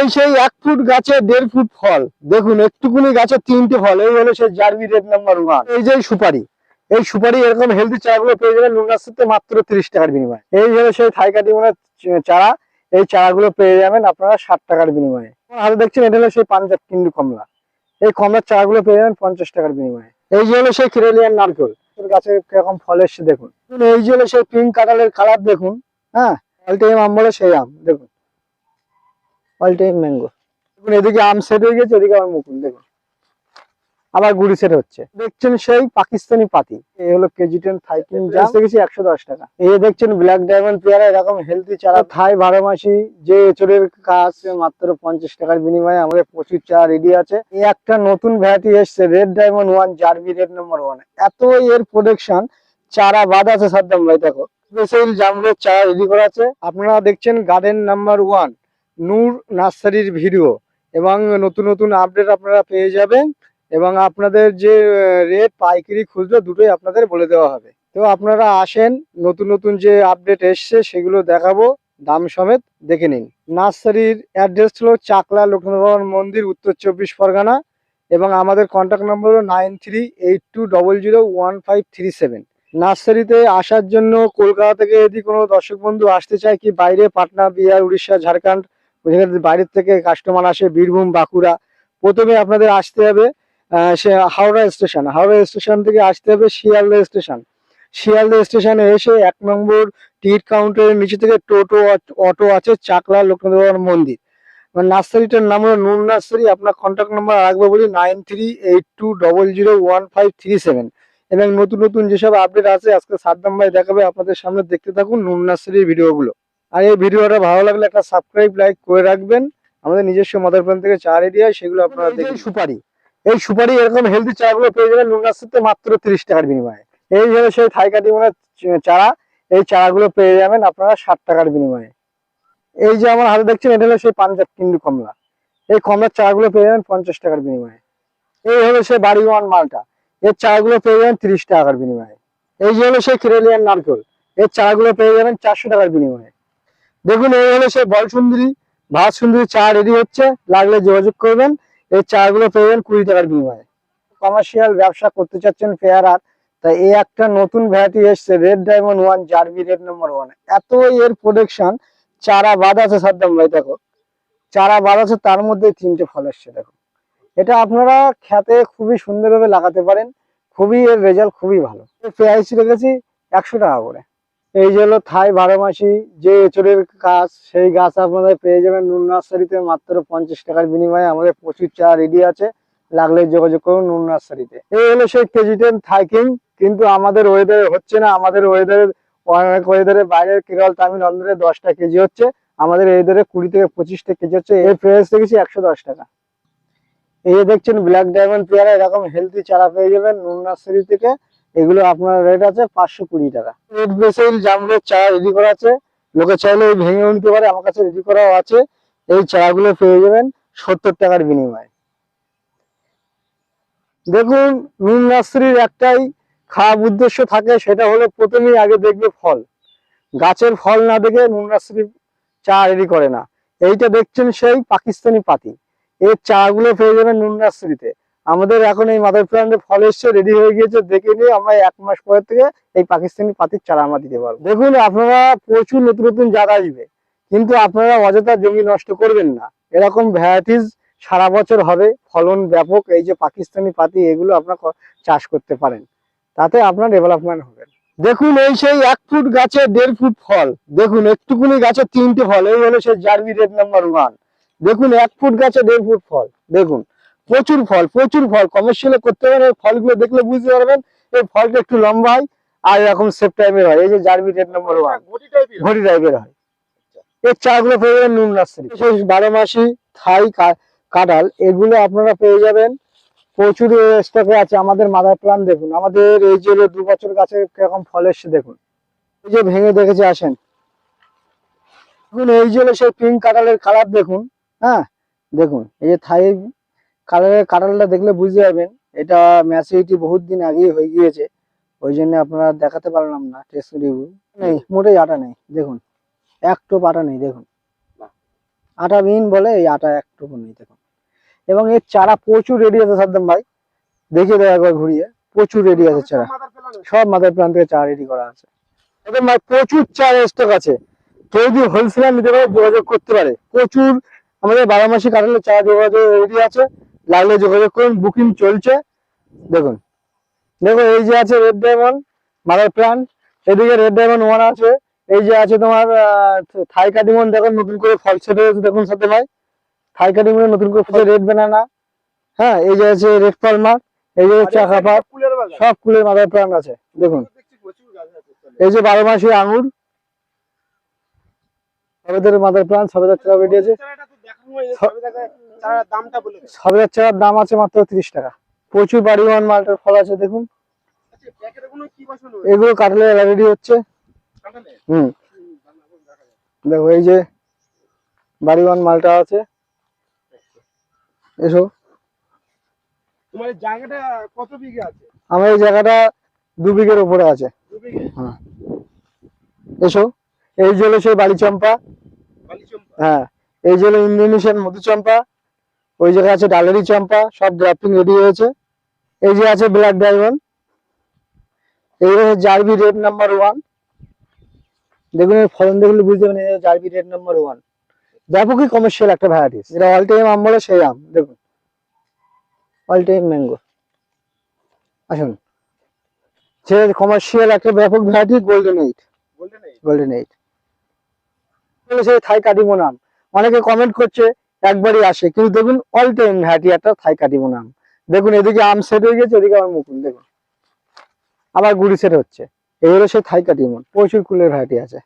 এই সেই এক ফুট গাছে দেড় ফুট ফল। দেখুন, একটুকুনি গাছে তিনটে ফল, এই হলো সেই জার্বি রেড নাম্বার ওয়ান। এই যে সুপারি, এই সুপারি এরকম হেলদি চারাগুলো পেয়ে যাবেন নুনাসিতে মাত্র তিরিশ টাকার বিনিময়ে। এই হলো সেই থাইকাটি মানে চারা, এই চারাগুলো পেয়ে যাবেন আপনারা ষাট টাকার বিনিময়ে। হাতে দেখছেন, এটা হলো সেই পাঞ্জাব কিন্ডু কমলা। এই কমলার চারাগুলো পেয়ে যাবেন পঞ্চাশ টাকার বিনিময়ে। এই যে হলো সেই কিরেলিয়ান নারকেল গাছে কীরকম ফল এসছে দেখুন। এই যে হলো সেই পিঙ্ক কালারের কালার দেখুন হ্যাঁ? আম বলে সেই আম, দেখুন। অল টাইম ম্যাঙ্গো দেখুন এদিকে আম সেট হয়ে গেছে এদিকে আমার মুকুল দেখুন। আবার গুড়ি সেট হচ্ছে। দেখছেন সেই পাকিস্তানি পাতি। এই হলো কেজি টেন থাইকিং জাম দেখেছি একশো দশ টাকা। এই দেখছেন ব্ল্যাক ডায়মন্ড পেয়ারা এরকম হেলদি চারা। থাই বারো মাসি যে এচড়ের কাজ মাত্র পঞ্চাশ টাকার বিনিময়ে আমাদের প্রচুর চা রেডি আছে। এই একটা নতুন ভ্যারাইটি এসছে রেড ডায়মন্ড ওয়ান জারবি রেড নাম্বার ওয়ান এত এর প্রোডাকশন চারা বাদ আছে সাদ্দাম ভাই দেখো। স্পেশাল জামরুদ চারা রেডি করা আছে। আপনারা দেখছেন গার্ডেন নাম্বার ওয়ান নূর নার্সারির ভিডিও এবং নতুন নতুন আপডেট আপনারা পেয়ে যাবেন এবং আপনাদের যে রেট পাইকারি খুচরো দুটোই আপনাদের বলে দেওয়া হবে। তো আপনারা আসেন, নতুন নতুন যে আপডেট এসছে সেগুলো দেখাবো, দাম সমেত দেখে নিন। নার্সারির অ্যাড্রেস হলো চাকলা লক্ষ্মীনারায়ণ মন্দির, উত্তর চব্বিশ পরগনা এবং আমাদের কন্ট্যাক্ট নম্বর হলো nine three eight two double zero one five three seven নার্সারিতে আসার জন্য কলকাতা থেকে যদি কোনো দর্শক বন্ধু আসতে চায় কি বাইরে পাটনা, বিহার, উড়িষ্যা, ঝাড়খণ্ড বাইরের থেকে কাস্টমার আসে, বীরভূম, বাঁকুড়া, প্রথমে আপনাদের আসতে হবে সে হাওড়া স্টেশন হাওড়া স্টেশন থেকে আসতে হবে শিয়ালদা স্টেশন শিয়ালদা স্টেশনে এসে এক নম্বর টিকিট কাউন্টারের নিচে থেকে টোটো, অটো আছে, চাকলা লোকনাথ মন্দির। মানে নার্সারিটার নাম হলো নুন নার্সারি, আপনার কন্ট্যাক্ট নাম্বার রাখব বলি nine three eight two double zero one five three seven এবং নতুন নতুন যেসব আপডেট আছে, আজকে সাত ভাই দেখাবে, আপনাদের সামনে দেখতে থাকুন নুন নার্সারির ভিডিওগুলো আর এই ভিডিওটা ভালো লাগলে একটা সাবস্ক্রাইব লাইক করে রাখবেন। আমাদের নিজস্ব মাদার প্ল্যান থেকে চা রেডি হয় সেগুলো আপনারা দেখুন। সুপারি। এই সুপারি এরকম হেলদি চারাগুলো পেয়ে যাবেন নুন নার্সারিতে মাত্র তিরিশ টাকার বিনিময়ে। এই হলো সেই থাইকাটি মানে চারা এই চারাগুলো পেয়ে যাবেন আপনারা ষাট টাকার বিনিময়ে। এই যে আমার হাতে দেখছেন এটা হলো সেই পাঞ্জাব কিন্ডু কমলা। এই কমলার চারাগুলো পেয়ে যাবেন পঞ্চাশ টাকার বিনিময়ে। এই হলো সেই বাড়ি ওয়ান মালটা। এর চারাগুলো পেয়ে যাবেন তিরিশ টাকার বিনিময়ে। এই যে হলো সেই কিরেলিয়ান নারকেল। এর চারাগুলো পেয়ে যাবেন চারশো টাকার বিনিময়ে। দেখুন, এই হলো সেই বল সুন্দরী ভাত সুন্দরী চা রেডি হচ্ছে। লাগলে যোগাযোগ করবেন। এই চাগুলো পেয়ে যাবেন কুড়ি টাকার বিনিময়ে। কমার্শিয়াল ব্যবসা করতে চাচ্ছেন পেয়ারার তাই এই একটা নতুন ভ্যারাইটি এসছে রেড ডায়মন্ড ওয়ান জারবি রেড নম্বর ওয়ান এত এর প্রোডাকশন চারা বাদ আছে সাদ্দাম ভাই, দেখো। চারা বাদ আছে, তার মধ্যে তিনটে ফল এসছে, দেখো। এটা আপনারা খেতে খুবই সুন্দরভাবে লাগাতে পারেন। খুবই এর রেজাল্ট খুবই ভালো। প্রাইস রেখেছি একশো টাকা করে। এই যে হলো থাই বারো মাসি যে এচড়ের গাছ, সেই গাছ আপনাদের পেয়ে যাবেন নুন নার্সারিতে মাত্র পঞ্চাশ টাকার বিনিময়ে। আমাদের প্রচুর চা রেডি আছে, লাগলে যোগাযোগ করুন নুন নার্সারিতে। এই হলো সেই কেজি টেন থাইকিং কিন্তু আমাদের ওয়েদারে হচ্ছে না। আমাদের ওয়েদারে অনেক ওয়েদারে বাইরের কেরল তামিল তামিলনাড়ুতে দশটা কেজি হচ্ছে। আমাদের ওয়েদারে কুড়ি থেকে পঁচিশটা কেজি হচ্ছে। এর প্রাইস দেখেছি একশো দশ টাকা। এই দেখছেন ব্ল্যাক ডায়মন্ড পেয়ারা, এরকম হেলদি চারা পেয়ে যাবেন নুন নার্সারি থেকে। এগুলো আপনার রেট আছে পাঁচশো কুড়ি টাকা। রেড বেসেল জামরুদ চারা রেডি করা আছে। লোকে চাইলে ওই ভেঙেও নিতে পারে, আমার কাছে রেডি করাও আছে। এই চারাগুলো পেয়ে যাবেন সত্তর টাকার বিনিময়ে। দেখুন নুন নার্সারির একটাই খারাপ উদ্দেশ্য থাকে, সেটা হলো প্রথমেই আগে দেখবে ফল। গাছের ফল না দেখে নুন নার্সারি চা রেডি করে না। এইটা দেখছেন সেই পাকিস্তানি পাতি। এর চাগুলো পেয়ে যাবেন নুন নার্সারিতে। আমাদের এখন এই মাদার প্ল্যান্টে ফল এসছে রেডি হয়ে গিয়েছে, দেখে নিয়ে আমরা এক মাস পরের থেকে এই পাকিস্তানি পাতির চারা আমরা দিতে পারব। দেখুন, আপনারা প্রচুর নতুন নতুন জাত আসবে, কিন্তু আপনারা অযথা জমি নষ্ট করবেন না। এরকম ভ্যারাইটিস সারা বছর হবে, ফলন ব্যাপক, এই যে পাকিস্তানি পাতি, এগুলো আপনারা চাষ করতে পারেন। তাতে আপনার ডেভেলপমেন্ট হবে। দেখুন, এই সেই এক ফুট গাছে দেড় ফুট ফল। দেখুন, একটুকুনি গাছে তিনটে ফল, এই হলো সেই জার্বি রেড নাম্বার ওয়ান দেখুন, এক ফুট গাছে দেড় ফুট ফল। দেখুন প্রচুর ফল প্রচুর ফল। কমার্শিয়ালে করতে পারেন ফলগুলো দেখলে বুঝতে পারবেন এই ফলটা একটু লম্বা হয় আর এরকম সেপ টাইপের হয়। এই যে জার্বি রেড নম্বর ওয়ান ঘড়ি টাইপের হয়। এর চাগুলো পেয়ে যাবেন নুন নার্সারি। বিশেষ বারো মাসি থাই কাঁঠাল এগুলো আপনারা পেয়ে যাবেন। প্রচুর স্টকে আছে। আমাদের মাদার প্লান দেখুন। আমাদের এই যে দু বছর গাছে কীরকম ফল এসছে দেখুন। এই যে ভেঙে দেখেছে আসেন। দেখুন এই যে সেই পিঙ্ক কাঁঠালের কালার দেখুন। হ্যাঁ দেখুন। এই যে থাই কালারের কাঁঠালটা দেখলে বুঝতে পারবেন, এটা ম্যাচুরিটি বহুত দিন আগেই হয়ে গিয়েছে, ওই জন্য আপনারা দেখাতে পারলাম না টেস্ট রিভিউ নেই, মোটেই আটা নেই, দেখুন, এক টোপ আটা নেই, দেখুন। আটা বিহীন বলে এই আটা একটুকু নেই, দেখুন। এবং এর চারা প্রচুর রেডি আছে, সাদ্দাম ভাই। দেখিয়ে দেয় একবার ঘুরিয়ে, প্রচুর রেডি আছে চারা। সব মাদার প্ল্যান থেকে চারা রেডি করা আছে। সাদ্দাম ভাই, প্রচুর চারা স্টক আছে। কেউ যদি হোলসেলার নিতে পারে, যোগাযোগ করতে পারে। প্রচুর আমাদের বারো মাসি কাটালে চারা যোগাযোগ রেডি আছে। লাগলে যোগাযোগ করুন বুকিং চলছে। দেখুন দেখো এই যে আছে রেড ডায়মন্ড মাদার প্ল্যান এদিকে রেড ডায়মন্ড ওয়ান আছে। এই যে আছে তোমার থাই কাটিমন দেখো নতুন করে ফল সেট হয়েছে দেখুন সাথে ভাই। থাই কাটিমনে নতুন করে রেড ব্যানানা হ্যাঁ এই যে আছে রেড পালমার এই যে চাকা পাত ফুলের বাগান সব কুলের মাদার প্ল্যান আছে দেখুন। এই যে বারো মাসি আঙুর। সবেদের মাদার প্ল্যান সবেদের চারা বেরিয়ে আছে চারাটা তো দেখানো হয়েছে, সবে দেখা চারার দামটা বলে। চারার দাম আছে মাত্র তিরিশ টাকা। প্রচুর বাড়িওয়ান মালটার ফল আছে দেখুন। আচ্ছা, এগুলো কাটলে রেডি হচ্ছে? হুম। দেখা এই যে বাড়িওয়ান মালটা আছে। এসো। তোমার জায়গাটা কত বিঘে আছে? আমার এই জায়গাটা দু বিঘের উপরে আছে। বিঘে? এসো। এই হলো সেই বালি চম্পা হ্যাঁ। এই হলো ইন্দোনেশিয়ান মধু চম্পা ওই জায়গায় আছে ডালেরি চম্পা সব গ্রাফটিং রেডি হয়েছে। এই যে আছে ব্ল্যাক ডায়মন্ড এই হচ্ছে জারবি রেড নাম্বার ওয়ান দেখুন এর ফলন দেখলে বুঝতে পারেন জারবি রেড নাম্বার ওয়ান ব্যাপকই কমার্শিয়াল একটা ভ্যারাইটিস এটা অল টাইম আম বলে সেই আম দেখুন। অল টাইম ম্যাঙ্গো আসুন। সে কমার্শিয়াল একটা ব্যাপক ভ্যারাইটি গোল্ডেন এইট বলতে নেই গোল্ডেন এইট থাই কাটিমো নাম অনেকে কমেন্ট করছে একবারই আসে, কিন্তু দেখুন অল টাইম ভ্যারাইটি একটা থাই কাটিব না। দেখুন, এদিকে আম সেট হয়ে গেছে, এদিকে আমার মুকুল, দেখুন। আবার গুড়ি সেট হচ্ছে। এই সে থাই কাটিমন প্রচুর কুলের ভাইটি আছে।